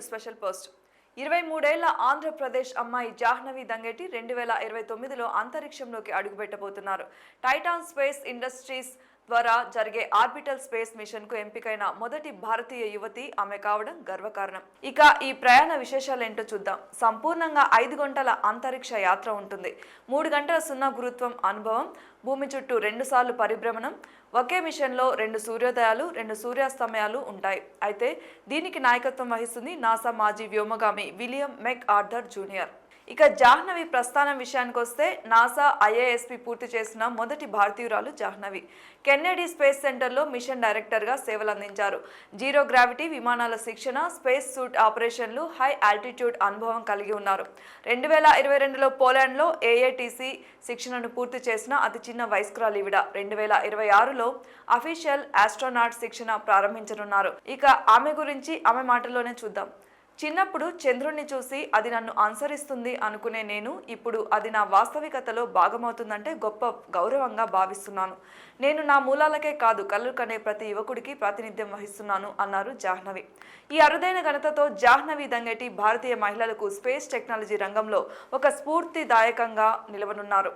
To special post. ఇరవై మూడేళ్ళ ఆంధ్రప్రదేశ్ అమ్మాయి జాహ్నవి దంగేటి రెండు వేల ఇరవై తొమ్మిదిలో అంతరిక్షంలోకి అడుగుపెట్టబోతున్నారు. టైటాన్ స్పేస్ ఇండస్ట్రీస్ ద్వారా జరిగే ఆర్బిటల్ స్పేస్ మిషన్కు ఎంపికైన మొదటి భారతీయ యువతి ఆమె కావడం గర్వకారణం. ఇక ఈ ప్రయాణ విశేషాలు ఏంటో చూద్దాం. సంపూర్ణంగా ఐదు గంటల అంతరిక్ష యాత్ర ఉంటుంది. మూడు గంటల సున్నా గురుత్వం అనుభవం భూమి చుట్టూ రెండుసార్లు పరిభ్రమణం ఒకే మిషన్లో రెండు సూర్యోదయాలు రెండు సూర్యాస్తమయాలు ఉంటాయి. అయితే దీనికి నాయకత్వం వహిస్తుంది నాసా మాజీ వ్యోమగామి విలియం మెక్ ఆర్థర్ జూనియర్. ఇక జాహ్నవి ప్రస్థానం విషయానికి వస్తే నాసా ఐఏఎస్పి పూర్తి చేసిన మొదటి భారతీయురాలు జాహ్నవి. కెన్నెడీ స్పేస్ సెంటర్లో మిషన్ డైరెక్టర్గా సేవలు అందించారు. జీరో గ్రావిటీ విమానాల శిక్షణ స్పేస్ సూట్ ఆపరేషన్లు హై ఆల్టిట్యూడ్ అనుభవం కలిగి ఉన్నారు. రెండు వేల ఇరవై రెండులో పోలాండ్లో ఏఏటీసీ శిక్షణను పూర్తి చేసిన అతి చిన్న వయస్కురాలు ఈవిడ. రెండు వేల ఇరవై ఆరులో అఫీషియల్ ఆస్ట్రోనాట్ శిక్షణ ప్రారంభించనున్నారు. ఇక ఆమె గురించి ఆమె మాటల్లోనే చూద్దాం. చిన్నప్పుడు చంద్రుణ్ణి చూసి అది నన్ను అనుసరిస్తుంది అనుకునే నేను ఇప్పుడు అది నా వాస్తవికతలో భాగమవుతుందంటే గొప్ప గౌరవంగా భావిస్తున్నాను. నేను నా మూలాలకే కాదు కళ్ళు కనే ప్రతి యువకుడికి ప్రాతినిధ్యం వహిస్తున్నాను అన్నారు జాహ్నవి. ఈ అరుదైన ఘనతతో జాహ్నవి దంగేటి భారతీయ మహిళలకు స్పేస్ టెక్నాలజీ రంగంలో ఒక స్ఫూర్తిదాయకంగా నిలవనున్నారు.